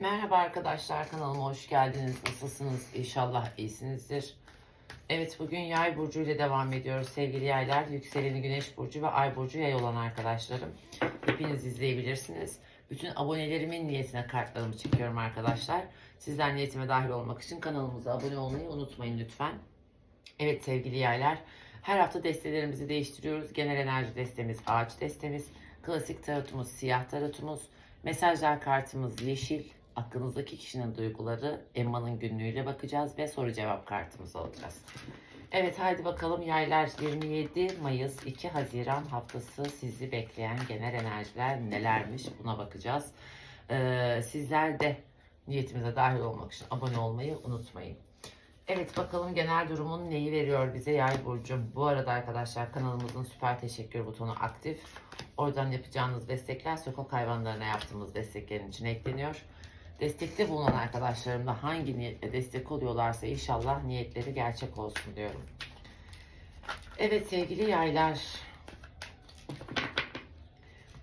Merhaba arkadaşlar kanalıma hoş geldiniz. Nasılsınız? İnşallah iyisinizdir. Evet bugün yay burcu ile devam ediyoruz sevgili yaylar. Yükseleni güneş burcu ve ay burcu yay olan arkadaşlarım. Hepiniz izleyebilirsiniz. Bütün abonelerimin niyetine kartlarımı çekiyorum arkadaşlar. Sizler niyetime dahil olmak için kanalımıza abone olmayı unutmayın lütfen. Evet sevgili yaylar. Her hafta destelerimizi değiştiriyoruz. Genel enerji destemiz ağaç destemiz. Klasik tarotumuz siyah tarotumuz. Mesajlar kartımız yeşil. Aklınızdaki kişinin duyguları Emma'nın günlüğüyle bakacağız ve soru cevap kartımızı alacağız. Evet haydi bakalım yaylar 27 Mayıs 2 Haziran haftası sizi bekleyen genel enerjiler nelermiş buna bakacağız. Ee, sizler de niyetimize dahil olmak için abone olmayı unutmayın. Evet bakalım genel durumun neyi veriyor bize yay burcu. Bu arada arkadaşlar kanalımızın süper teşekkür butonu aktif. Oradan yapacağınız destekler sokak hayvanlarına yaptığımız desteklerin içine ekleniyor. Destekte bulunan arkadaşlarım da hangi niyetle destek oluyorlarsa inşallah niyetleri gerçek olsun diyorum. Evet sevgili yaylar.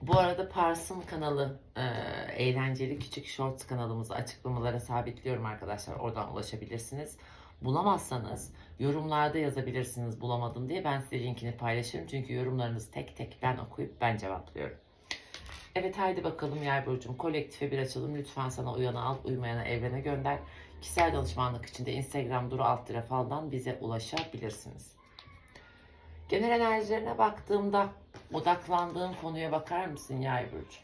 Bu arada Pars'ın kanalı e, eğlenceli küçük shorts kanalımızı açıklamalara sabitliyorum arkadaşlar. Oradan ulaşabilirsiniz. Bulamazsanız yorumlarda yazabilirsiniz bulamadım diye ben size linkini paylaşırım. Çünkü yorumlarınızı tek tek ben okuyup ben cevaplıyorum. Evet haydi bakalım Yay Burcu'm kolektife bir açalım. Lütfen sana uyana al, uymayana evrene gönder. Kişisel danışmanlık için de Instagram duru alt faldan bize ulaşabilirsiniz. Genel enerjilerine baktığımda odaklandığın konuya bakar mısın Yay Burcu?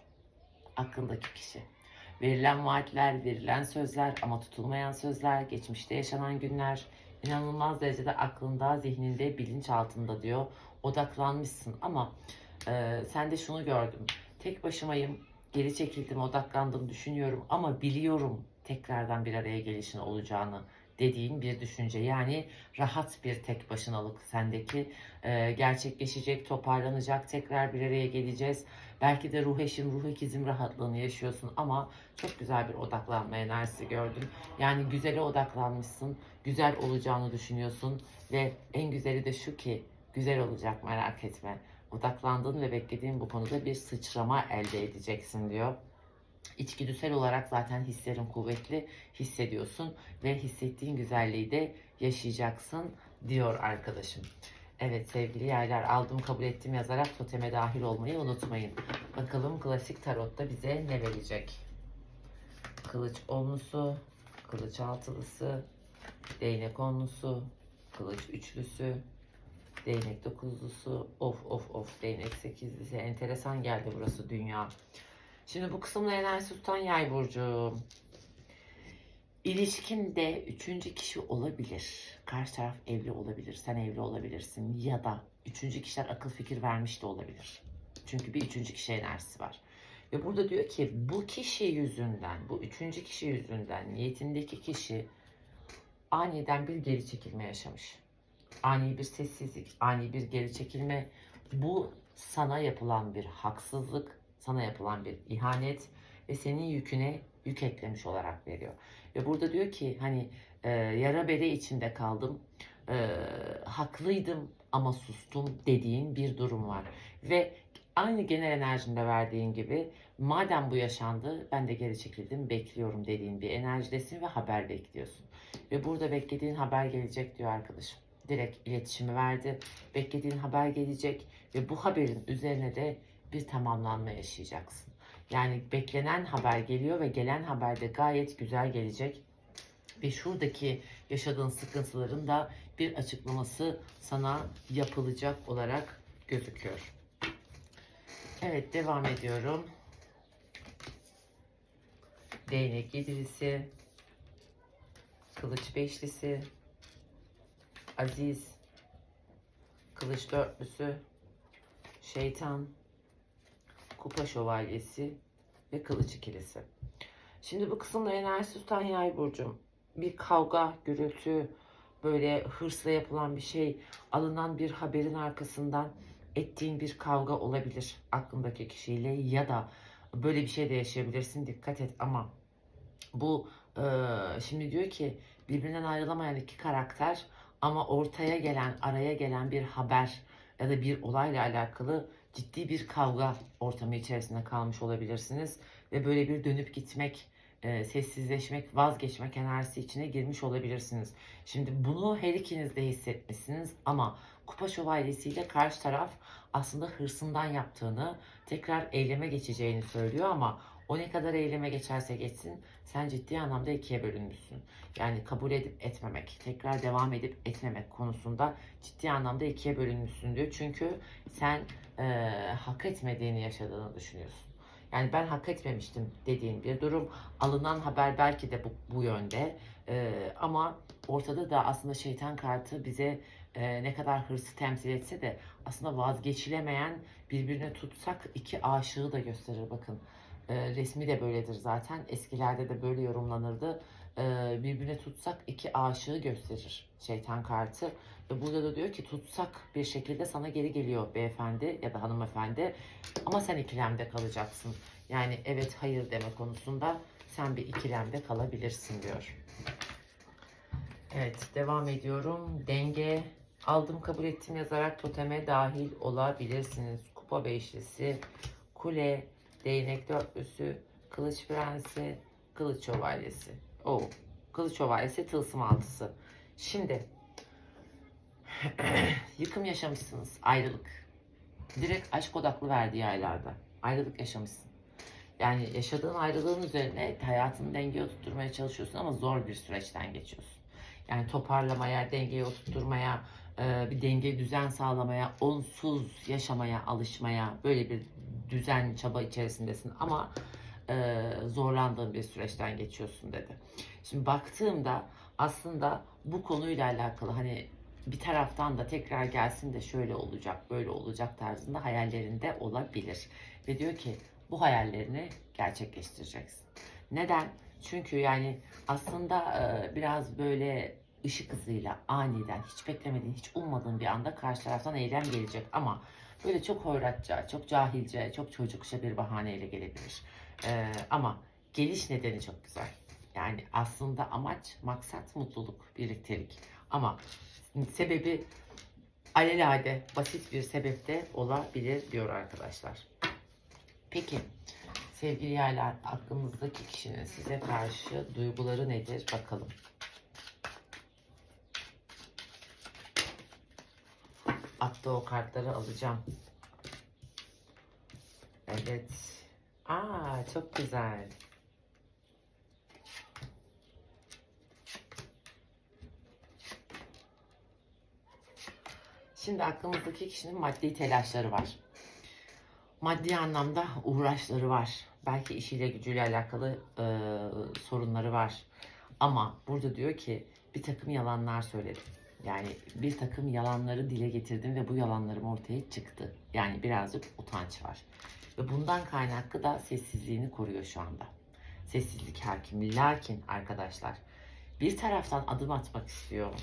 Aklındaki kişi. Verilen vaatler, verilen sözler ama tutulmayan sözler, geçmişte yaşanan günler, inanılmaz derecede aklında, zihninde, bilinçaltında diyor. Odaklanmışsın ama e, sen de şunu gördüm. Tek başımayım, geri çekildim, odaklandım, düşünüyorum ama biliyorum tekrardan bir araya gelişin olacağını dediğin bir düşünce. Yani rahat bir tek başınalık sendeki e, gerçekleşecek, toparlanacak, tekrar bir araya geleceğiz. Belki de ruh eşim, ruh ikizim rahatlığını yaşıyorsun ama çok güzel bir odaklanma enerjisi gördüm. Yani güzele odaklanmışsın, güzel olacağını düşünüyorsun ve en güzeli de şu ki güzel olacak merak etme. Odaklandığın ve beklediğin bu konuda bir sıçrama elde edeceksin diyor. İçgüdüsel olarak zaten hislerin kuvvetli hissediyorsun ve hissettiğin güzelliği de yaşayacaksın diyor arkadaşım. Evet sevgili yerler aldım kabul ettim yazarak toteme dahil olmayı unutmayın. Bakalım klasik tarotta bize ne verecek? Kılıç onlusu, kılıç altılısı, değnek onlusu, kılıç üçlüsü, değnek dokuzlusu, of of of değnek sekizlisi. Enteresan geldi burası dünya. Şimdi bu kısımda enerjisi tutan yay burcu. İlişkinde üçüncü kişi olabilir. Karşı taraf evli olabilir. Sen evli olabilirsin. Ya da üçüncü kişiler akıl fikir vermiş de olabilir. Çünkü bir üçüncü kişi enerjisi var. Ve burada diyor ki bu kişi yüzünden, bu üçüncü kişi yüzünden niyetindeki kişi aniden bir geri çekilme yaşamış. Ani bir sessizlik, ani bir geri çekilme. Bu sana yapılan bir haksızlık, sana yapılan bir ihanet ve senin yüküne yük eklemiş olarak veriyor. Ve burada diyor ki hani e, yara bere içinde kaldım, e, haklıydım ama sustum dediğin bir durum var. Ve aynı genel enerjinde verdiğin gibi madem bu yaşandı ben de geri çekildim bekliyorum dediğin bir enerjidesin ve haber bekliyorsun. Ve burada beklediğin haber gelecek diyor arkadaşım. Direkt iletişimi verdi. Beklediğin haber gelecek ve bu haberin üzerine de bir tamamlanma yaşayacaksın. Yani beklenen haber geliyor ve gelen haber de gayet güzel gelecek. Ve şuradaki yaşadığın sıkıntıların da bir açıklaması sana yapılacak olarak gözüküyor. Evet devam ediyorum. Değnek yedilisi, kılıç beşlisi, aziz, kılıç dörtlüsü, şeytan, kupa şövalyesi ve kılıç ikilisi. Şimdi bu kısımda enerjisi tutan yay burcum. Bir kavga, gürültü, böyle hırsla yapılan bir şey, alınan bir haberin arkasından ettiğin bir kavga olabilir aklındaki kişiyle ya da böyle bir şey de yaşayabilirsin. Dikkat et ama bu e, şimdi diyor ki birbirinden ayrılamayan iki karakter ama ortaya gelen, araya gelen bir haber ya da bir olayla alakalı ciddi bir kavga ortamı içerisinde kalmış olabilirsiniz ve böyle bir dönüp gitmek e, sessizleşmek, vazgeçmek enerjisi içine girmiş olabilirsiniz. Şimdi bunu her ikiniz de hissetmişsiniz ama kupa şövalyesiyle karşı taraf aslında hırsından yaptığını, tekrar eyleme geçeceğini söylüyor ama o ne kadar eyleme geçerse geçsin sen ciddi anlamda ikiye bölünmüşsün. Yani kabul edip etmemek, tekrar devam edip etmemek konusunda ciddi anlamda ikiye bölünmüşsün diyor. Çünkü sen e, hak etmediğini yaşadığını düşünüyorsun. Yani ben hak etmemiştim dediğin bir durum. Alınan haber belki de bu, bu yönde. E, ama ortada da aslında şeytan kartı bize e, ne kadar hırsı temsil etse de aslında vazgeçilemeyen birbirine tutsak iki aşığı da gösterir bakın. E, resmi de böyledir zaten. Eskilerde de böyle yorumlanırdı. E, birbirine tutsak iki aşığı gösterir şeytan kartı. Ve burada da diyor ki tutsak bir şekilde sana geri geliyor beyefendi ya da hanımefendi. Ama sen ikilemde kalacaksın. Yani evet hayır deme konusunda sen bir ikilemde kalabilirsin diyor. Evet devam ediyorum. Denge aldım kabul ettim yazarak toteme dahil olabilirsiniz. Kupa beşlisi, kule, değnek dörtlüsü, kılıç prensi, kılıç şövalyesi. O kılıç şövalyesi tılsım altısı. Şimdi yıkım yaşamışsınız. Ayrılık. Direkt aşk odaklı verdiği aylarda. Ayrılık yaşamışsın. Yani yaşadığın ayrılığın üzerine hayatını dengeye oturtmaya çalışıyorsun ama zor bir süreçten geçiyorsun. Yani toparlamaya, dengeye oturtmaya, bir denge düzen sağlamaya, onsuz yaşamaya, alışmaya böyle bir düzen çaba içerisindesin ama e, zorlandığın bir süreçten geçiyorsun dedi. Şimdi baktığımda aslında bu konuyla alakalı hani bir taraftan da tekrar gelsin de şöyle olacak, böyle olacak tarzında hayallerinde olabilir. Ve diyor ki bu hayallerini gerçekleştireceksin. Neden? Çünkü yani aslında e, biraz böyle ışık hızıyla aniden hiç beklemediğin, hiç ummadığın bir anda karşı taraftan eylem gelecek ama böyle çok hoyratça, çok cahilce, çok çocukça bir bahaneyle gelebilir. E, ama geliş nedeni çok güzel. Yani aslında amaç, maksat, mutluluk, birliktelik. Ama sebebi alelade basit bir sebepte olabilir diyor arkadaşlar. Peki sevgili yaylar aklınızdaki kişinin size karşı duyguları nedir bakalım. Attığı o kartları alacağım. Evet. Aa çok güzel. Şimdi aklımızdaki kişinin maddi telaşları var. Maddi anlamda uğraşları var. Belki işiyle gücüyle alakalı e, sorunları var. Ama burada diyor ki bir takım yalanlar söyledim. Yani bir takım yalanları dile getirdim ve bu yalanlarım ortaya çıktı. Yani birazcık utanç var. Ve bundan kaynaklı da sessizliğini koruyor şu anda. Sessizlik hakim. Lakin arkadaşlar bir taraftan adım atmak istiyor.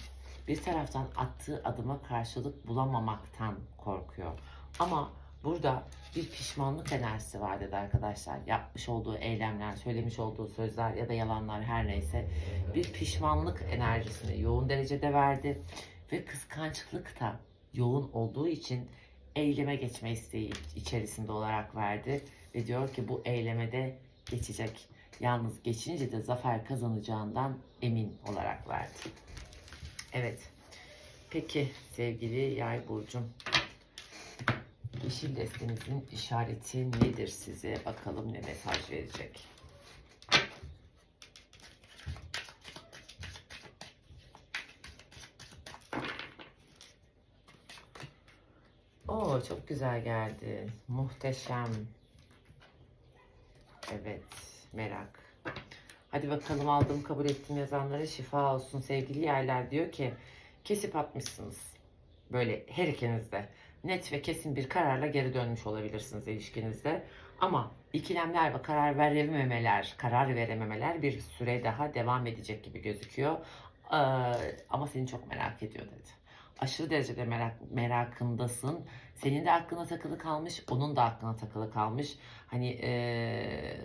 Bir taraftan attığı adıma karşılık bulamamaktan korkuyor. Ama burada bir pişmanlık enerjisi var dedi arkadaşlar. Yapmış olduğu eylemler, söylemiş olduğu sözler ya da yalanlar her neyse bir pişmanlık enerjisini yoğun derecede verdi ve kıskançlık da yoğun olduğu için eyleme geçme isteği içerisinde olarak verdi ve diyor ki bu eylemede geçecek. Yalnız geçince de zafer kazanacağından emin olarak verdi. Evet. Peki sevgili yay burcum. Yeşil destemizin işareti nedir size? Bakalım ne mesaj verecek. Oo çok güzel geldi. Muhteşem. Evet, merak. Hadi bakalım aldım kabul ettim yazanlara şifa olsun sevgili yerler diyor ki kesip atmışsınız. Böyle her ikiniz de net ve kesin bir kararla geri dönmüş olabilirsiniz ilişkinizde. Ama ikilemler ve karar verememeler, karar verememeler bir süre daha devam edecek gibi gözüküyor. Ee, ama seni çok merak ediyor dedi. Aşırı derecede merak, merakındasın. Senin de aklına takılı kalmış, onun da aklına takılı kalmış. Hani ee,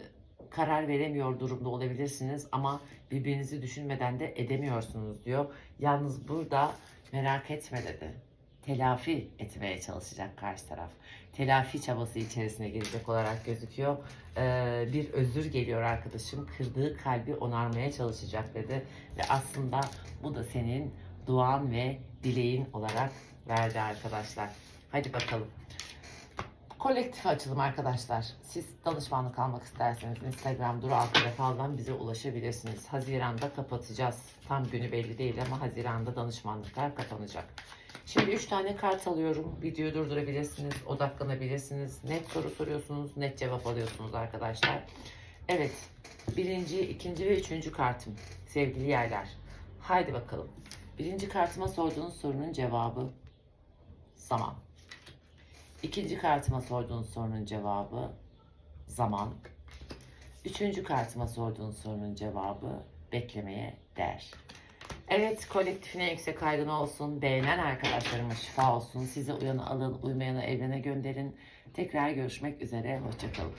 karar veremiyor durumda olabilirsiniz ama birbirinizi düşünmeden de edemiyorsunuz diyor. Yalnız burada merak etme dedi. Telafi etmeye çalışacak karşı taraf. Telafi çabası içerisine girecek olarak gözüküyor. Ee, bir özür geliyor arkadaşım. Kırdığı kalbi onarmaya çalışacak dedi. Ve aslında bu da senin duan ve dileğin olarak verdi arkadaşlar. Hadi bakalım. Kolektif açılım arkadaşlar. Siz danışmanlık almak isterseniz Instagram Duru Altı Defal'dan bize ulaşabilirsiniz. Haziran'da kapatacağız. Tam günü belli değil ama Haziran'da danışmanlıklar kapanacak. Şimdi 3 tane kart alıyorum. Videoyu durdurabilirsiniz, odaklanabilirsiniz. Net soru soruyorsunuz, net cevap alıyorsunuz arkadaşlar. Evet, birinci, ikinci ve üçüncü kartım. Sevgili yerler. Haydi bakalım. Birinci kartıma sorduğunuz sorunun cevabı zaman. İkinci kartıma sorduğunuz sorunun cevabı zaman. Üçüncü kartıma sorduğunuz sorunun cevabı beklemeye değer. Evet kolektifine yüksek aydın olsun. Beğenen arkadaşlarıma şifa olsun. Size uyanı alın, uymayanı evrene gönderin. Tekrar görüşmek üzere. Hoşçakalın.